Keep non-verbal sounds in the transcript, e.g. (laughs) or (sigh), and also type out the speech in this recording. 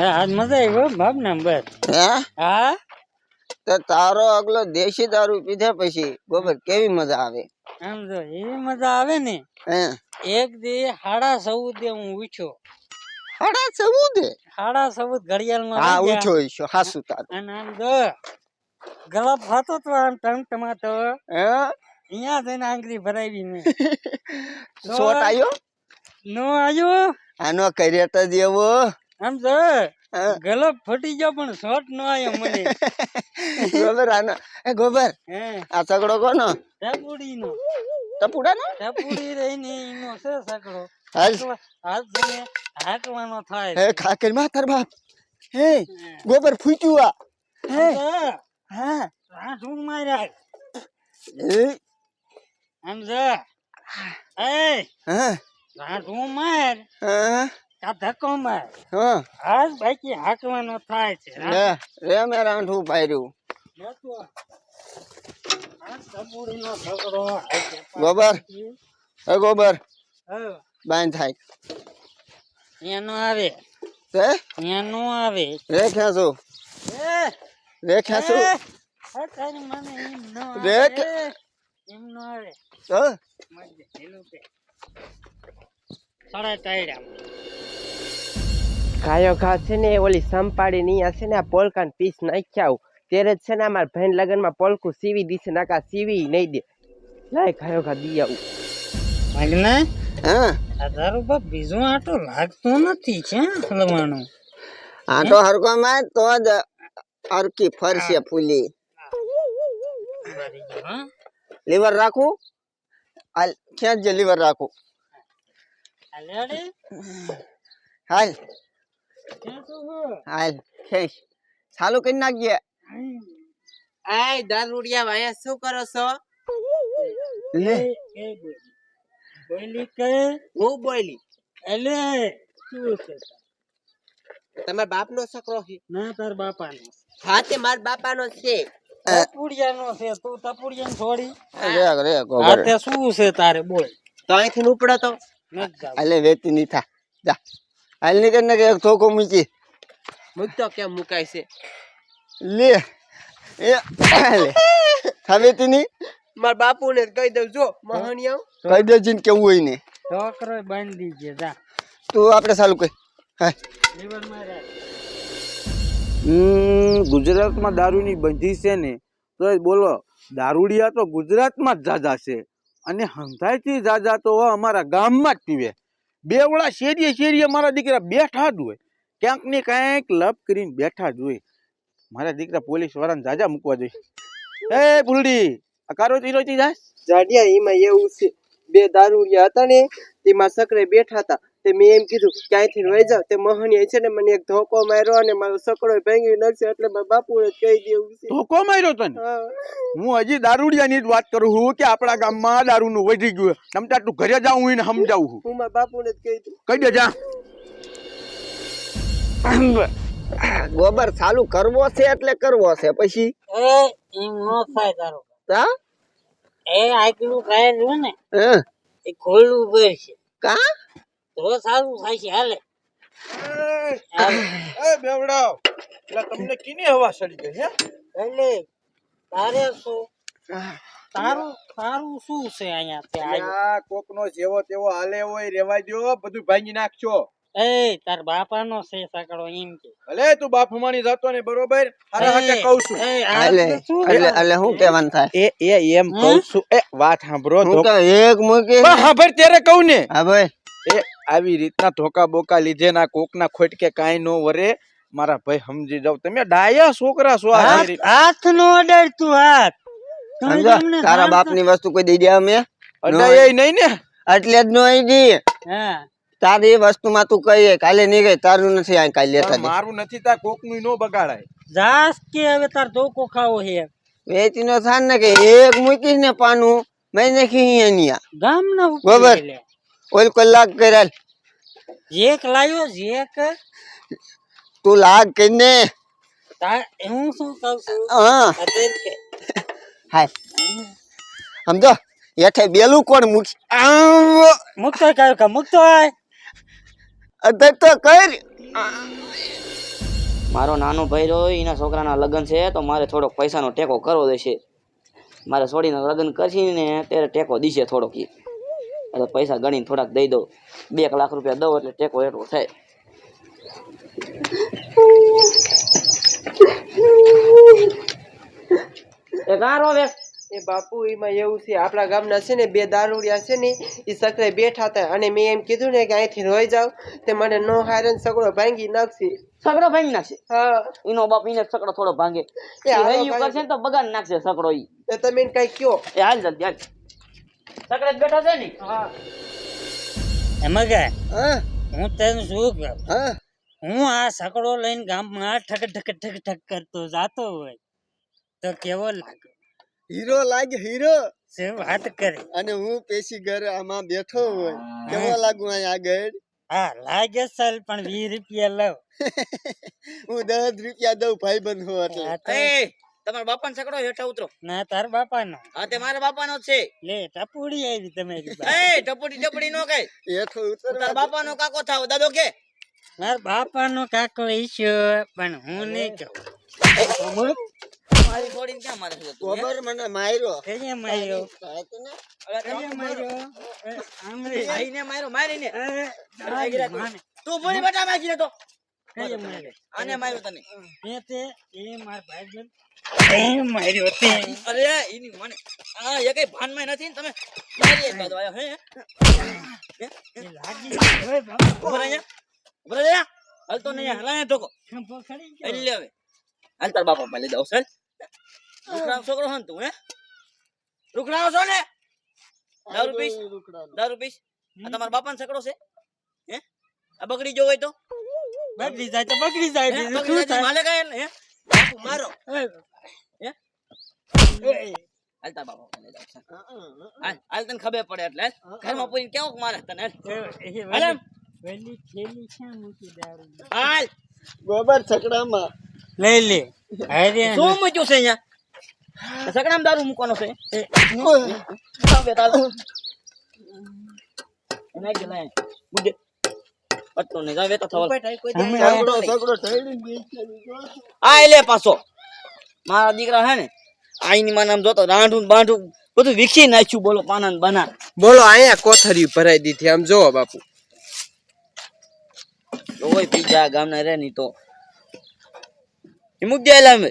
હા આજ મજા આવી ભાવ ને બસ. હા? તો તારો અગલો દેશી દારૂ પીધા પછી ગોબર કેવી મજા આવે? તો એવી મજા આવે ને. એક દી હાડા સૌદે હું ઉઠ્યો. હાડા સૌદે? હાડા સૌદ ઘડિયાળમાં હા. ઈશો હાસુ તારું. અને આમ જો ગલપ તો આમ ટમટમાતો. ટમાતો અહીંયા જઈને આંગળી ભરાવી મેં (laughs) શોટ આવ્યો નો આવ્યો. આનો કર્યો તો જેવો આમ હા. ગલપ ફટી ગયો પણ શોટ નો આવ્યો મને. (laughs) ગોબર આનો. એ ગોબર આ સગડો કોનો? ટપુડી નો ટપુડાનો? ટપુડી રહીને એનો છે સકડો હાલ. હાથ જઈને હાંકવાનો થાય. હે ખાકરમાં તાર બાપ. હે ગોબર ફૂટ્યું આ. હે. હે. હા રાઠું માર્યા. એ. આમ જો એ. હા રાઠું માર. હા. કા ધક્કો માર. હા. આજ બાકી હાંકવાનો થાય છે મે રાંઠું પાર્યું. આ. ગોબર. ગોબર. બાંધ થાય એનો આવે. તે એનો આવે. રે ખેંચો રે આ રે આવે. તો. સાડા ટાયડા ગાયો ઘા છે ને ઓલી સંપાડી ની છે ને આ પોલકાન પીસ નાખ્યા ત્યારે જ છે ને અમારા ભાઈ લગનમાં પોલકું સીવી દીશે નાકા સીવી નહીં દે. લાય ગાયો ઘા દી આવું. ભાગના? હા. તારું બાપ બીજું આટો લાગતો નથી છે હલવાનું આટો હરકો માં તો જ અરકી ફરશે ફૂલી? લીવર રાખું? હાલ જ લીવર રાખું? હાલ ક્યાં? હાલ ખેંચ. ચાલુ કરી નાખજે. આય દારૂડિયા ભાઈ શું કરો છો? લે. બોલી. બોલી કે હું બોલી એલે શું છે? તમાર બાપ નો છોકરો છે? ના તાર બાપાનો. હા તે માર બાપા નો છે તપુડિયાનો છે. તું તપુડિયાને છોડી. રે રે આ તે શું છે તારે? બોલ. તો અહીંથી ઉપડો તો. વેતી ની થા. જા. હાલ નીકળ ને એક ધોકો મૂકી. મૂકતો કેમ મુકાય છે? લે એ લે. થાવેતી ની મારા બાપુને કહી દઉં જો મહાનિયા કહી દેજે ને કેવું હોય ને. છોકરો બાંધી દીજે જા. તું આપણે ચાલુ કહી હા. હમ ગુજરાતમાં દારૂની બંધી છે ને તો બોલો દારૂડિયા તો ગુજરાતમાં જ જાજા છે. અને હંધાઈથી જાજા તો અમારા ગામમાં જ પીવે. બેવડા શેરીએ શેરીએ મારા દીકરા બેઠા જ હોય. ક્યાંક ને ક્યાંક લપ કરીને બેઠા જ હોય. મારા દીકરા પોલીસ વાળાને જાજા મૂકવા જોઈએ એ ભૂલડી આ કારો ચીરો ચી જાય જાડિયા એમાં એવું છે. બે દારૂડિયા હતા ને તેમાં સકરે બેઠા હતા. તે મેં એમ કીધું ક્યાંયથી રહી જાવ તે મહાનિયા છે ને મને એક ધોકો માર્યો અને મારો સકડો ભાંગી નાખશે એટલે મારા બાપુને કહી દેવું છે. ધોકો માર્યો તને? હું. હજી દારૂડિયાની જ વાત કરું છું કે આપણા ગામમાં દારૂનું વધી ગયું તમતા તું ઘરે જાઉં હું સમજાવું છું. હું મારા બાપુને જ કહી દઉં. કહી દે જા. ગોબર ચાલુ કરવો છે એટલે કરવો છે પછી? એ એમ નો થાય તારો. હા એ આટલું કાય ને હા. એ ખોલવું પડશે. કા? તો સારું થાય છે હાલે. એ બેવડાવ. એટલે તમને કીની હવા સડી ગઈ હે? એટલે તારે શું? તારું તારું શું છે અહીંયા તે આ કોકનો જેવો તેવો હાલે હોય રેવાય દ્યો બધું ભાંગી નાખજો. એ તાર બાપાનો છે સકડો એમ કે. ભલે તું બાપ માણી જતો ને બરોબર? હારા હાકે કહું છું. એ આ એટલે હું કહેવાનું થાય? એ એ એમ કહું છું. એ વાત સાંભળો હું તો. એક મૂકી ભાઈ ત્યારે કહું ને. હા ભાઈ. એ આવી રીતના ધોકા બોકા લીધે ના કોક ના ખોટકે કાંઈ નો વરે. મારા ભાઈ સમજી જાવ તમે. ડાયા છોકરા છો હાથ નો અડાડ તું હાથ. તારા બાપની વસ્તુ કોઈ દઈ દે અમે? અડાય નહીં ને. એટલે જ નો દી. હા. તારી વસ્તુમાં તું કહીએ કાલે નહીં ગઈ તારું નથી આ કાલે લેતા મારું નથી તા કોકનું નો બગાડાય. જાસ કે હવે તાર ધોકો ખાવો હે વેચી નો થાન ને કે એક મૂકીશ ને પાનું મેં નાખી અહીંયા ગામ ના બરાબર. ઓલ કલાક કર્યા એક લાવ્યો એક? તું લાગ કરીને તા- હું શું કહું છું? હા. હાય. સમજો? હેઠે બેલું કોણ મૂકી મૂકતો કયો કે મૂકતો હોય? અત્યારે તો કર મારો નાનો ભાઈ રહ્યો એના છોકરાના લગ્ન છે તો મારે થોડોક પૈસાનો ટેકો કરવો દેશે મારે છોડીને લગ્ન કરશી ને ત્યારે ટેકો દીશે થોડોક ઈ. એટલે પૈસા ગણીને થોડાક દઈ દઉં. બે લાખ રૂપિયા દઉં એટલે ટેકો એટલો થાય. એ કાં રોવે એ બાપુ એમાં એવું છે આપણા ગામના છે ને બે દારૂડિયા છે ને એ સકરે બેઠા હતા અને મેં એમ કીધું ને કે અહીંથી રોઈ જાવ તે મને નો હારે સગડો ભાંગી નાખશે. સગડો ભાંગી નાખશે? હા. એનો બાપ એને સકડો થોડો ભાંગે. એ હૈયું કરશે ને તો બગાડ નાખશે સકડો ઈ. તમે કઈ કયો એ હાલ જલ્દી હાલ. સકડે બેઠા છે ને? હા. એમાં કે હું. તને શું કહું? હા. હું આ સકડો લઈને ગામમાં ઠક ઠક ઠક ઠક કરતો જાતો હોય તો કેવો લાગે? હીરો લાગે હીરો. સે વાત કરે. અને હું પેશી ઘરે આમાં બેઠો હોય કેવો લાગુ અહીં આગળ? હા લાગે સલ પણ વીસ રૂપિયા લઉં. (laughs) હું દસ રૂપિયા દઉં ભાઈ બંધ હો એટલે. તમારા બાપાનો સકડો હેઠા ઉતરો. ના તાર બાપા નો હા તે મારા બાપા નો છે. લે ટપુડી આવી તમે એ ટપુડી ટપુડી નો કઈ. હેઠો ઉતર. તાર બાપા નો કાકો થાવ. દાદો કે? માર બાપા નો કાકો ઈશો પણ હું નહીં કહું. મારી છોડીને ક્યાં મારે છે? ખબર મને માર્યો. કઈ માર્યો? તમે માર્યો? આમરે. ભાઈને માર્યો મારીને. તું ભૂલી બેટા માગી તો. કઈ માર્યો આને માર્યો તને એ તે એ માર ભાઈબંધ. એ માર્યો તે. અરે એની મને આ એ કઈ ભાનમાં નથી ને તમે? મારી બાજુ આવ્યો હે? લાગી ગયો. ઓય બાપા, ઊભો રહે અહીંયા. ઊભો રહે અહીંયા. હાલ તો નહીં હલાય ધોકો ખંભો ખડી ગયો. હાલ લે હવે. હાલ તાર બાપા પાસે લઈ જાવ ચાલ છોકરો હન તું હે? રૂખડાનો છો ને? દારૂ પીશ? દારૂ પીશ? આ તમારા બાપાનો છકડો છે? હે? આ બગડી જો હોય તો? બગડી જાય તો જાય શું થાય? માલે મારો. બાપા. હાલ તને ખબર પડે એટલે ઘરમાં કેવો મારે તને હાલ. વેલી થેલી મૂકી દારૂ હાલ. ગોબર છકડામાં. લઈ લે. અરે શું મૂક્યું છે અહીંયા? સકડામાં દારૂ મૂકવાનો છે? તાલ. એના મુજે. પત્તો નહીં. જાવે તો થવા અમે સગડો સગડો આ લે પાછો. મારા દીકરા હે ને આઈની માં નામ જોતો રાંઢું ને બાંઢું બધું વિકસી નાખ્યું. બોલો પાના ને બના. બોલો અહીંયા કોથરી ભરાઈ દીધી. આમ જોવો બાપુ. ઓય પીજા ગામના રે ની તો. એ મૂક દે એલા અમે.